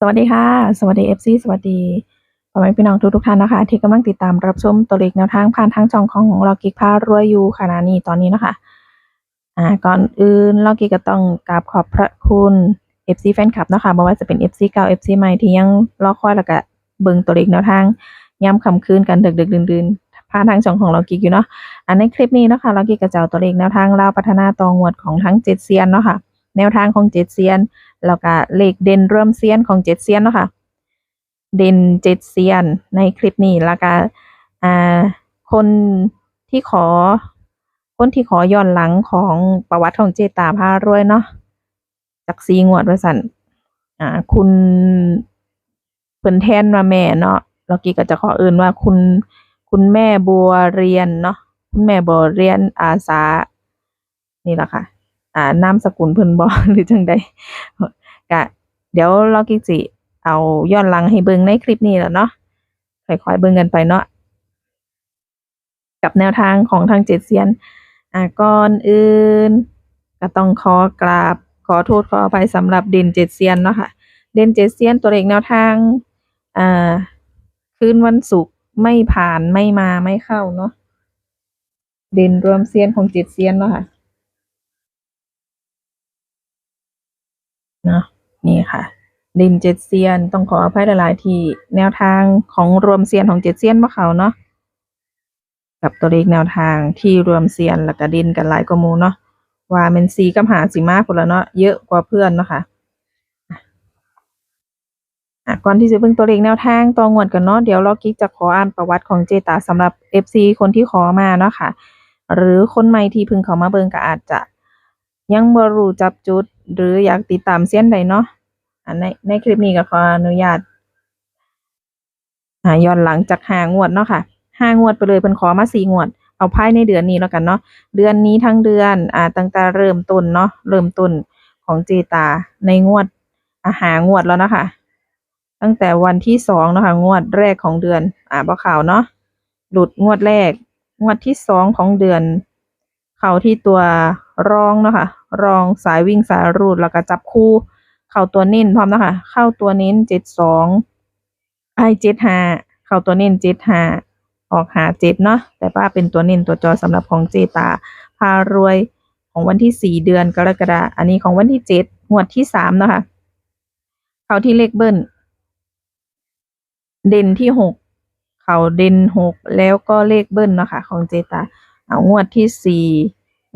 สวัสดีค่ะ สวัสดี FC สวัสดีพ่อแม่พี่น้องทุกๆท่านนะคะ ที่กำลังติดตามรับชมตัวเลขแนวทางผ่านทางช่องของเรากิกพารวยยูขณะนี้ตอนนี้นะคะอ่าก่อนอื่นเรากิกก็ต้องกราบขอบพระคุณ FC แฟนคลับนะคะบ่ว่าจะเป็น FC เก่า FC ใหม่ที่ยังรอคอยแล้วก็เบิ่งตัวเลขแนวทางย่ำคำคืนกันดึกๆดื่นๆผ่านทางช่องของเรากิกอยู่เนาะอันในคลิปนี้นะคะเรากิกก็จะเอาตัวเลขแนวทางเลาพัฒนาตองวดของทั้งเจ็ดเซียนเนาะค่ะแนวทางของเจ็ดเซียน แล้วก็เลขเด่นร่วมเซียนของเจ็ดเซียนเนาะค่ะ เด่นเจ็ดเซียนในคลิปนี้แล้วก็อ่าคนที่ขอ คนที่ขอย้อนหลังของประวัติของเจตาพารวยเนาะจากซีงวดว่าสันอ่า คุณเพิ่นแทนว่าแม่เนาะเรากี้ก็จะขอเอื่นว่าคุณคุณแม่บัวเรียนเนาะคุณแม่บัวเรียนอาสานี่แหละค่ะ อ่านามสกุลเพิ่นบ่หรือจังใดก็เดี๋ยวเรากิสิเอาย้อนหลังให้เบิ่งในคลิปนี้แล้วเนาะค่อยๆเบิ่งกันไปเนาะกับแนวทางของทางเจ็ดเซียนอ่าก่อนอื่น ก็ต้องขอกราบขอโทษขออภัยสำหรับเด่นเจ็ดเซียนเนาะค่ะ เด่นเจ็ดเซียนตัวเลขแนวทางอ่าคืนวันศุกร์ไม่ผ่านไม่มาไม่เข้าเนาะเด่นรวมเซียนของเจ็ดเซียนเนาะค่ะ นาะนี่ค่ะดินเจ็ดเซียน ต้องขออภัยหลายๆที่แนวทางของรวมเซียนของเจ็ดเซียนบ่เขาเนาะกับตัวเลขแนวทางที่รวมเซียนแล้วก็ดินกันหลายกมูเนาะว่าแมันซีกับหาสิมากพุ่นละเนาะเยอะกว่าเพื่อนเนาะค่ะอะก่อนที่จะเบิ่งตัวเลขแนวทางตองวดกันเนาะเดี๋ยวเรากิ๊กจะขออ่านประวัติของเจตาสำหรับ FC คนที่ขอมาเนาะค่ะ หรือคนใหม่ที่เพิ่งเข้ามาเบิ่งก็อาจจะยังบ่รู้จับจุด หรืออยากติดตามเซียนใดเนาะในในคลิปนี้ก็ขออนุญาตย้อนหลังจากห้างวดเนาะค่ะห้างวดไปเลยเพิ่นขอมาสี่งวด เอาภายในเดือนนี้แล้วกันเนาะเดือนนี้ทั้งเดือนอ่าตั้งแต่เริ่มต้นเนาะเริ่มต้นของเจตาในงวดอาหางวดแล้วนะคะ ตั้งแต่วันที่สองเนาะคะงวดแรกของเดือน อ่าบ่ข่าวเนาะหลุดงวดแรก งวดที่สองของเดือน เข้าที่ตัวรองเนาะค่ะ รองสายวิ่งสายรูดแล้วก็จับคู่ เข้าตัวเน้นพร้อมนะคะ เข้าตัวเน้นเจ็ดสองไอเจ็ดห้าเข้าตัวเน้นเจ็ดห้าออกหาเจ็ดเนาะแต่ป้าเป็นตัวเน้นตัวจอสำหรับของเจตา พารวยของวันที่สี่เดือนกรกฎาอันนี้ของวันที่เจ็ดงวดที่สามเนาะค่ะเข้าที่เลขเบิ้ลเด่นที่หกเขาเด่นหกแล้วก็เลขเบิ้ลเนาะค่ะของเจตาเอางวดที่สี่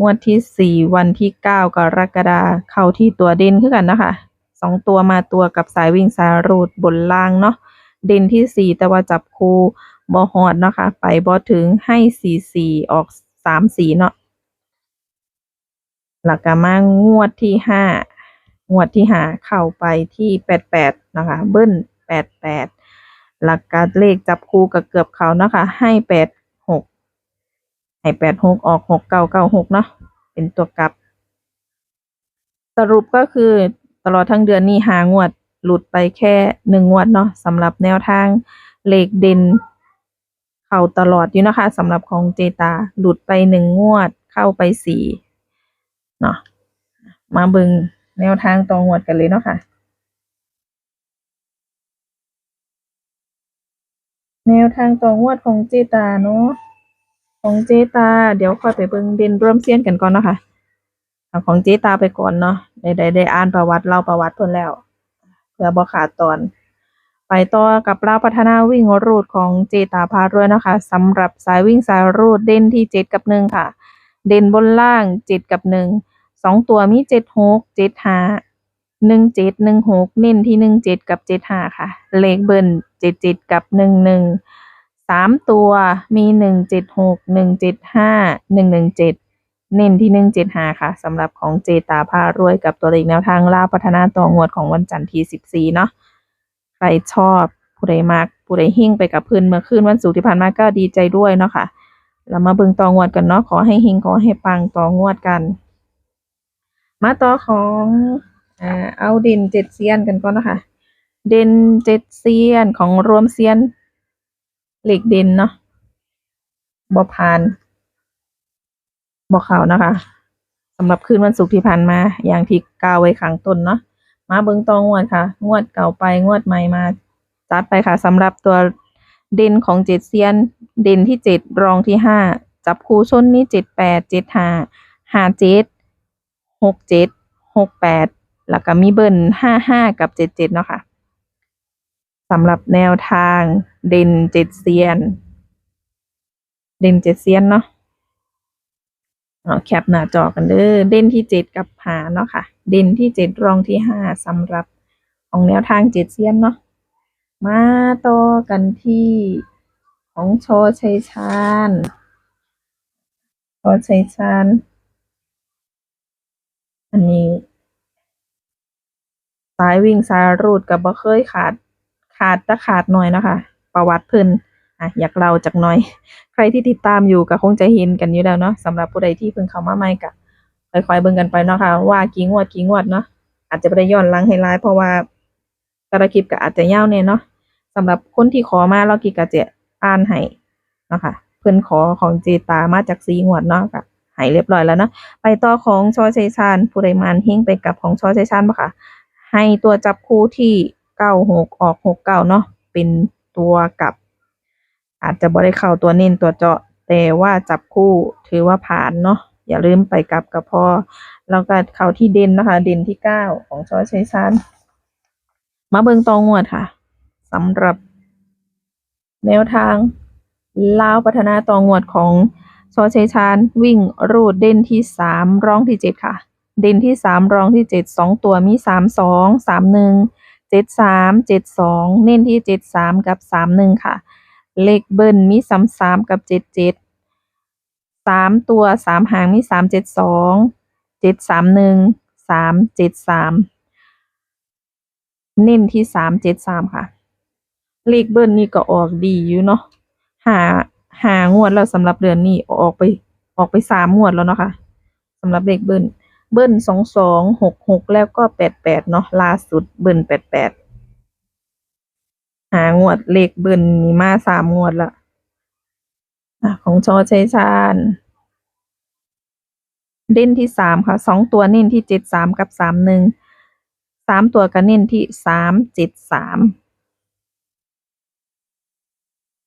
งวดที่สี่วันที่เก้ากรกฎาเข้าที่ตัวเด่นคือกันนะคะสองตัวมาตัวกับสายวิ่งสายรูดบนล่างเนาะเด่นที่สี่แต่ว่าจับคูบอฮอดเนาะคะไปบอถึงให้สี่สี่ออกสามสีเนาะหลักกมางวดที่ห้างวดที่ห้าเข้าไปที่แปดแปดนะคะเบิ้ลแปดแปดหลักการเลขจับคู่กับเกือบเขานะคะให้แปด ให้แปดหกออกหกเก้าเก้าหกเนาะเป็นตัวกลับ สรุปก็คือตลอดทั้งเดือนนี้หางวดหลุดไปแค่หนึ่งงวดเนาะสำหรับแนวทางเลขเด่นเข้าตลอดอยู่นะคะสำหรับของเจตาหลุดไปหนึ่งงวดเข้าไปสี่เนาะมาบิงแนวทางต่องวดกันเลยเนาะค่ะ แนวทางต่องวดของเจตาเนาะ ของเจตา เดี๋ยวค่อยไปเบิ่งเด่นร่วมเซียนกันก่อนเนาะค่ะเอาของเจตาไปก่อนเนาะได้ได้ได้อ่านประวัติเล่าประวัติเพิ่นแล้วเพื่อบ่ขาดตอน ไปต่อกับเล่าพัฒนาวิ่งรูดของเจตาพารวยนะคะสำหรับสายวิ่งสายรูดเด่นที่เจ็ดกับหนึ่งค่ะ เด่นบนล่างเจ็ดกับหนึ่งสองตัวมีเจ็ดหกเจ็ดห้าหนึ่งเจ็ดหนึ่งหกเน้นที่หนึ่งเจ็ดกับเจ็ดห้าค่ะ เลขเบิ้ลเจ็ดเจ็ดกับหนึ่งหนึ่ง สามตัวมีหนึ่งเจ็ดหกหนึ่งเจ็ดห้าหนึ่งหนึ่งเจ็ดเน้นที่หนึ่งเจ็ดห้าค่ะสำหรับของเจตาพารวยกับตัวเลขแนวทางล่าพัฒนาต่องวดของวันจันทร์ที่สิบสี่เนาะใครชอบผู้ใดมักผู้ใดหิ้งไปกับเพื่อนเมื่อคืนวันศุกร์ที่ผ่านมาก็ดีใจด้วยเนาะค่ะเรามาเบิ่งต่องวดกันเนาะขอให้หิ้งขอให้ปังต่องวดกัน มาต่อของอ่าเอาด่นเจ็ดเซียนกันก่อนนะคะเด่นเจ็ดเซียนของรวมเซียน เหล็กเด่นเนาะบ่ผ่านบ่เขานะคะสำหรับคืนวันศุกร์ที่ผ่านมา อย่างที่กาวไว้ข้างต้นเนาะมาเบิ่งตองวดค่ะ งวดเก่าไปงวดใหม่มาจัดไปค่ะสำหรับตัวเด่นของเจ็ดเซียน เด่นที่เจ็ดรองที่ห้าจับคู่ชนนี่เจ็ดแปดเจ็ดห้าห้าเจ็ดหกเจ็ดหกแปดแล้วก็มีเบิ้ลห้าห้ากับเจ็ดเจ็ดเนาะค่ะสำหรับแนวทาง เด่นเจ็ดเซียน เด่นเจ็ดเซียนเนาะเอาแคปหน้าจอกันเด้อเด่นที่เจ็ดกับหาเนาะค่ะ เด่นที่เจ็ดรองที่ห้าสำหรับของแนวทางเจ็ดเซียนเนาะมาต่อกันที่ของโชชัยชาญโชชัยชาญอันนี้สายวิ่งสายรูดกับบ่เคยขาดขาดจะขาดหน่อยนะคะ ประวัติเพิ่นอะอยากเล่าจักหน่อย ใครที่ติดตามอยู่ก็คงจะเห็นกันอยู่แล้วเนาะสำหรับผู้ใดที่เพิ่งเข้ามาใหม่ก็ค่อยๆเบิ่งกันไปเนาะค่ะว่ากี่งวดกี่งวดเนาะอาจจะบ่ได้ย้อนหลังให้หลายเพราะว่าแต่ละคลิปก็อาจจะยาวแน่ยเนาะสำหรับคนที่ขอมาเรากิก็จะอ่านให้เนาะค่ะเพิ่นขอของเจตามาจากสีงวดเนาะก็ให้เรียบร้อยแล้วเนาะไปต่อของชอชัยชาญผู้ใดมานเฮงไปกับของชอชัยชาญบ่ค่ะให้ตัวจับคู่ที่เก้าหกออกหกเก้าเนาะเป็น ตัวกลับ อาจจะบ่ได้เข้าตัวเน้นตัวเจาะ แต่ว่าจับคู่ถือว่าผ่านเนาะอย่าลืมไปกลับกับพอแล้วก็เข้าที่เด่นนะคะ เด่นที่เก้าของชอชัยชาญมาเบิงตองวดค่ะสำหรับ แนวทางลาวพัฒนาตองวดของชอชัยชาญวิ่งรูดเด่นที่สามร้องที่เจ็ดค่ะ เด่นที่สามร้องที่เจ็ดสองตัวมีสามสองสามหนึ่ง เจ็ดสามเจ็ดสองเน้นที่เจ็ดสามกับสามหนึ่งค่ะ เลขเบิ้ลมีสามสามกับเจ็ดเจ็ดสามตัวสามหางมีสามเจ็ดสองเจ็ดสามหนึ่งสามเจ็ดสามเน้นที่สามเจ็ดสามค่ะ เลขเบิ้ลนี่ก็ออกดีอยู่เนาะหาหางวดแล้วสำหรับเดือนนี้ออกไปออกไปสามงวดแล้วเนาะค่ะสำหรับเลขเบิ้ล เบิ้ลสองสองหกหกแล้วก็แปดแปดเนาะล่าสุดเบิ้ลแปดแปดหางวดเลขเบิ้ลนี่มาสามงวดละอะของชอชัยชาญเด่นที่สามค่ะสองตัวเน้นที่เจ็ดสามกับสามหนึ่งสามตัวก็เน้นที่สามเจ็ดสาม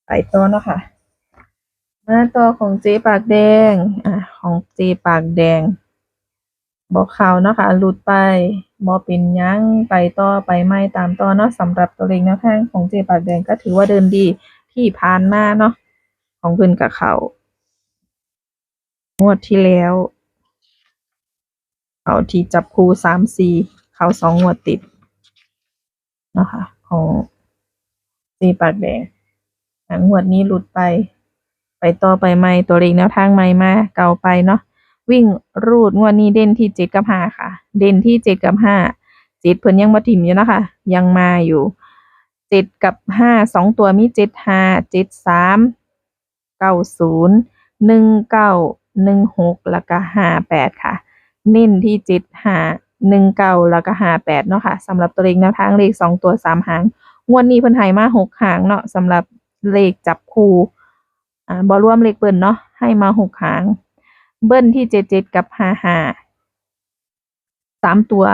ไปต่อเนาะค่ะมาต่อของเจปากแดง อะ ของเจปากแดง บอกข่าวเนาะคะหลุดไปบ่เป็นหยัง ไปต่อ ไปไม่ ตามต่อเนาะ สำหรับตัวเลขแนวทางของเจปากแดงก็ถือว่าเดินดีที่ผ่านมาเนาะ ของเพิ่นกับเขางวดที่แล้ว เขาที่จับคู่สามสี่เขาสองงวดติดนะคะของเจปากแดงงวดนี้หลุดไป ไปต่อไปใหม่ตัวเลขแนวทางใหม่มาเก่าไปเนาะ วิ่งรูดงวดนี้เด่นที่เจ็ดกับห้าค่ะ เด่นที่เจ็ดกับห้าเจ็ดเพิ่นยังมาถิ่มอยู่นะคะ ยังมาอยู่เจ็ดกับห้าสองตัวมีเจ็ดห้าเจ็ดสามเก้าศูนย์หนึ่งเก้าหนึ่งหกแล้วก็ห้าแปดค่ะ เน้นที่เจ็ดห้าหนึ่งเก้าแล้วก็ห้าแปดเนาะค่ะสำหรับตัวเลขแนวทางเลขสองตัวสามหางงวดนี้เพิ่นให้มาหกหางเนาะสำหรับเลขจับคู่อ่าบ่รวมเลขเบิ่นเนาะให้มาหกหาง เบิ้ลที่เจ็ดเจ็ดกับห้าห้าสามตัว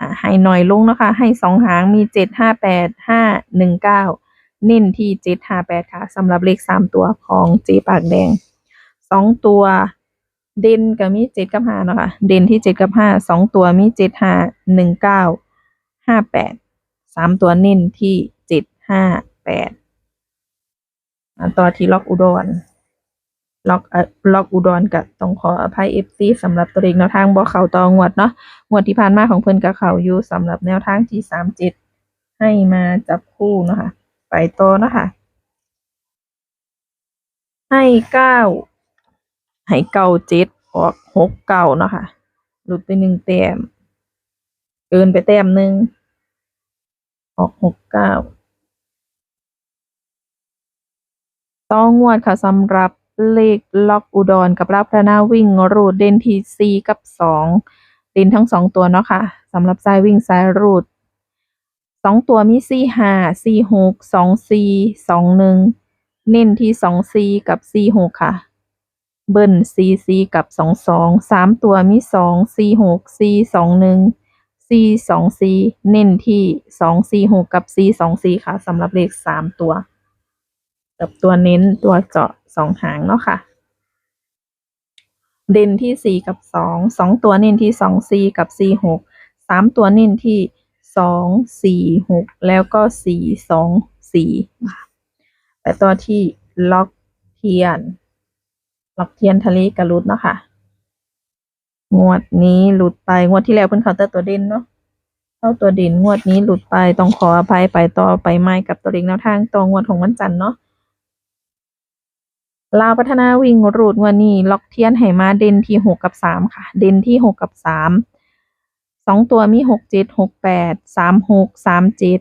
อ่าให้หน่อยลงนะคะ ให้สองหางมีเจ็ดห้าแปดห้าหนึ่งเก้าเน้นที่เจ็ดห้าแปดค่ะสำหรับเลขสามตัวของเจปากแดงสองตัวเด่นก็มีเจ็ดกับห้าเนาะค่ะเด่นที่เจ็ดกับห้าสองตัวมีเจ็ดห้าหนึ่งเก้าห้าแปดสามตัวเน้นที่เจ็ดห้าแปดต่อที่ล็อกอุดร ล็อกล็อกอุดรก็ต้องขออภัย FC สำหรับตัวเลขแนวทางบ่เข้าต่องวดเนาะงวดที่ผ่านมาของเพิ่นก็เข้าอยู่สำหรับแนวทางที่37ให้มาจับคู่เนาะค่ะไปต่อเนาะค่ะให้เก้าให้เก้าเจ็ดออกหกเก้าเนาะค่ะหลุดไปหนึ่งแต้มเกินไปแต้มหนึ่งออกหกเก้าต้องงวดค่ะสำหรับ เลขล็อกอุดรกับรับพระนาวิ่งรูดเดนที่สี่กับสองเดนทั้งสองตัวเนาะค่ะสำหรับสายวิ่งสายรูดสองตัวมีสี่ห้าสี่หกสองสี่สองหนึ่งเน้นที่สองสี่กับสี่หกค่ะ เบิ้ลสี่สี่กับสองสองสามตัวมีสองสี่หกสี่สองหนึ่งสี่สองสี่เน้นที่สองสี่หกกับสี่สองสี่ค่ะสำหรับเลขสามตัว กับตัวเน้นตัวเจาะสองหางเนาะค่ะ เด่นที่สี่กับสองสองตัวเน้นที่สองสี่กับสี่หกสามตัวเน้นที่สองสี่หกแล้วก็สี่สองสี่แต่ตัวที่ล็อกเทียน ล็อกเทียนทะเลกระลุดเนาะค่ะงวดนี้หลุดไปงวดที่แล้วเพิ่นเคาน์เตอร์ตัวเด่นเนาะเข้าตัวเด่นงวดนี้หลุดไปต้องขออภัยไปต่อไปไม่กับตัวเล็กแนวทางตัวงวดของวันจันทร์เนาะ ลาวพัฒนาวิ่งรูดวดนี้ ล็อกเทียนให้มาเด่นที่หกกับสามค่ะ เด่นที่หกกับสามสองตัวมีหกเจ็ดหกแปดสามหกสามเจ็ด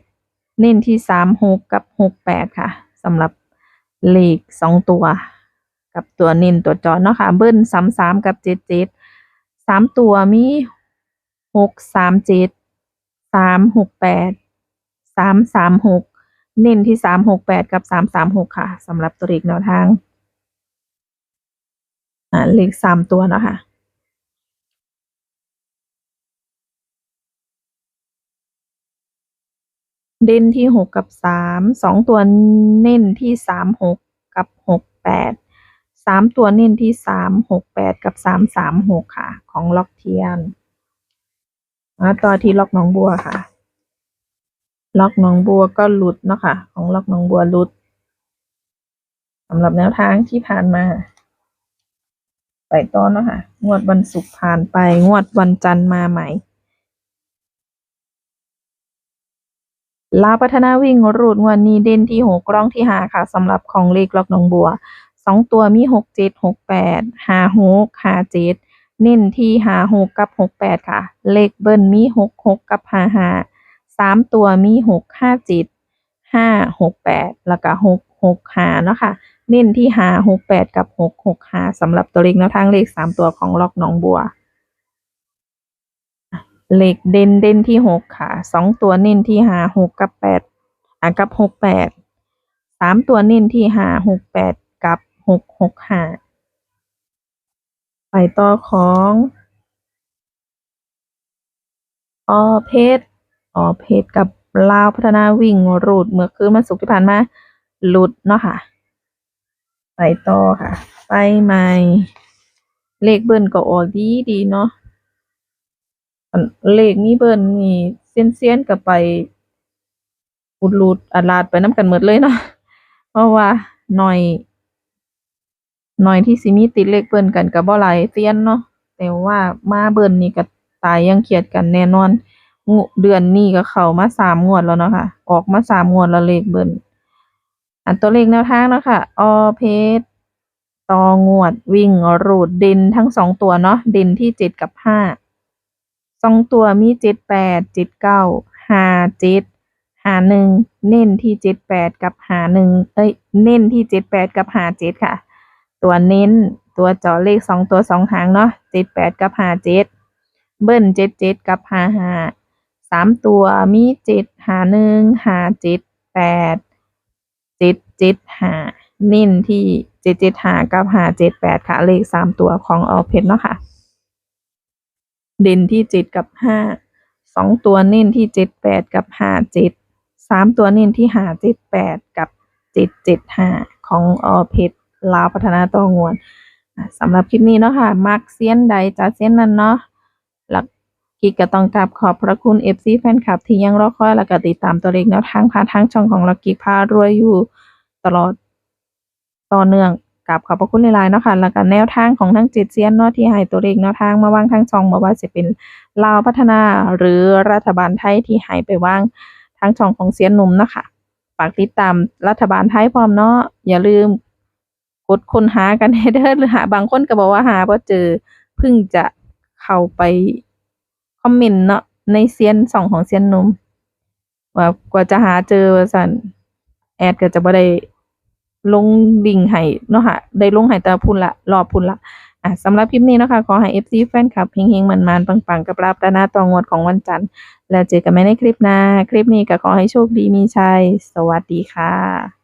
เน้นที่สามหกกับหกแปดค่ะสำหรับเลขสองตัว กับตัวเน้นตัวจอเนาะค่ะ เบิ้ลสามสามกับเจ็ดเจ็ดสามตัวมีหกสามเจ็ดสามหกแปดสามสามหกเน้นที่สามหกแปดกับสามสามหกค่ะสำหรับตัวเลขแนวทาง อ่าเลขสามตัวเนาะค่ะเด่นที่หกกับสามสองตัวเน้นที่สามหกกับหกแปดสามตัวเน้นที่สามหกแปดกับสามสามหกค่ะ ของล็อกเทียนมาต่อที่ล็อกหน้องบัวค่ะ ล็อกหน้องบัวก็หลุดเนาะค่ะ ของล็อกหน้องบัวหลุดสำหรับแนวทางที่ผ่านมา ไปต่อเนาะค่ะ งวดวันศุกร์ผ่านไป งวดวันจันทร์มาใหม่ ลาพัฒนาวิ่งรูดงวันนี้เด่นที่หกร่องที่หาค่ะสำหรับของเลขล็อกหนองบัว สองตัวมีหกเจ็ดหกแปดหาหกหาเจ็ดเน้นที่หาหกกับหกแปดค่ะ เลขเบิ้ลมีหกหกกับหาหาสามตัวมีหกห้าเจ็ดห้าหกแปดแล้วก็หกหกหาเนาะค่ะ เน้นที่หาหกแปดกับหกหกหาสำหรับตัวเลขแนวทางเลขสามตัวของล็อกหนองบัว เลขเด่นเด่นที่หกค่ะสองตัวเน้นที่หาหกกับแปดอะกับหกแปดสามตัวเน้นที่หาหกแปดกับหกหกหาไปต่อของออเพชรออเพชรกับลาวพัฒนาวิ่งรูดเมื่อคืนวันศุกที่ผ่านมาหลุดเนาะค่ะ ไปต่อค่ะ ไปใหม่ เลขเบิ้ลก็ออกดีดีเนาะเลขมีเบิ่นนี่เซียนเซียนๆก็ไปอุดรูดอาลาดไปน้ำกันหมดเลยเนาะเพราะว่าหน่อยหน่อยที่สิมีติดเลขเบิ่นกันก็บ่หลายเซียนเนาะแต่ว่ามาเบิ่นนี่ก็ตายยังเขียดกันแน่นอนงเดือนนี้ก็เข้ามาสามงวดแล้วเนาะค่ะ ออกมาสามงวดแล้วเลขเบิ่น อันตัวเลขแนวทางเนาะค่ะอเพชรตองวดวิ่งรูดด่นทั้งสองตัวเนาะด่นที่เจ็ดกับห้าสองตัวมีเจ็ดแปดเจ็ดเก้าห้าเจ็ดหาหนึ่งเน้นที่เจ็ดแปดกับหาหนึ่งเอ้ยเน้นที่เจ็ดแปดกับหาเจ็ดค่ะ ตัวเน้นตัวจาะเลขสองตัวสองหางเนาะเจ็ดแปดกับหาเจ็ดเบิ้ลเจ็ดเจ็ดกับหาหาสามตัวมีเจ็ดหาหนึ่งหาเจ็ดแปด เจ็ดห้าเน้นที่เจ็ดเจ็ดห้ากับห้าเจ็ดแปดค่ะ เลขสามตัวของออเพชรเนาะค่ะ เด่นที่เจ็ดกับห้าสองตัวเน้นที่เจ็ดแปดกับห้าเจ็ดสามตัวเน้นที่ห้าเจ็ดแปดกับเจ็ดเจ็ดห้าของออเพชรลาวพัฒนาต่องวนสำหรับคลิปนี้เนาะค่ะมักเซียนใดจะเซียนนั้นเนาะหลักกิกก็ต้องกราบขอบพระคุณ FC แฟนคลับที่ยังรอคอยและก็ติดตามตัวเลขแนวทางผ่านทางช่องของลักกิกพารวยอยู่ ตลอดต่อเนื่องกับขอบพระคุณหลายๆเนาะค่ะแล้วก็แนวทางของทั้งจิตเซียนเนาะที่ให้ตัวเลขแนวทางมาวางทางช่องบ่ว่าจะเป็นลาวพัฒนาหรือรัฐบาลไทยที่ให้ไปวางทางช่องของเซียนหนุ่มเนาะค่ะฝากติดตามรัฐบาลไทยพร้อมเนาะอย่าลืมกดค้นหากันให้เด้อหรือหาบางคนก็บอกว่าหาบ่เจอเพิ่งจะเข้าไปคอมเมนต์เนาะในเซียนช่องของเซียนหนุ่มว่ากว่าจะหาเจอว่าซั่น แอดก็จะบ่ได้ลงดิ่งให้เนาะค่ะได้ลงให้แต่พุ่นละรอบพุ่นละอะสำหรับคลิปนี้เนาะคะขอให้ FC แฟนคลับเฮงๆมันๆปังๆ กับรับดานาตองวดของวันจันทร์ แล้วเจอกันใหม่ในคลิปหน้า คลิปนี้ก็ขอให้โชคดีมีชัย สวัสดีค่ะ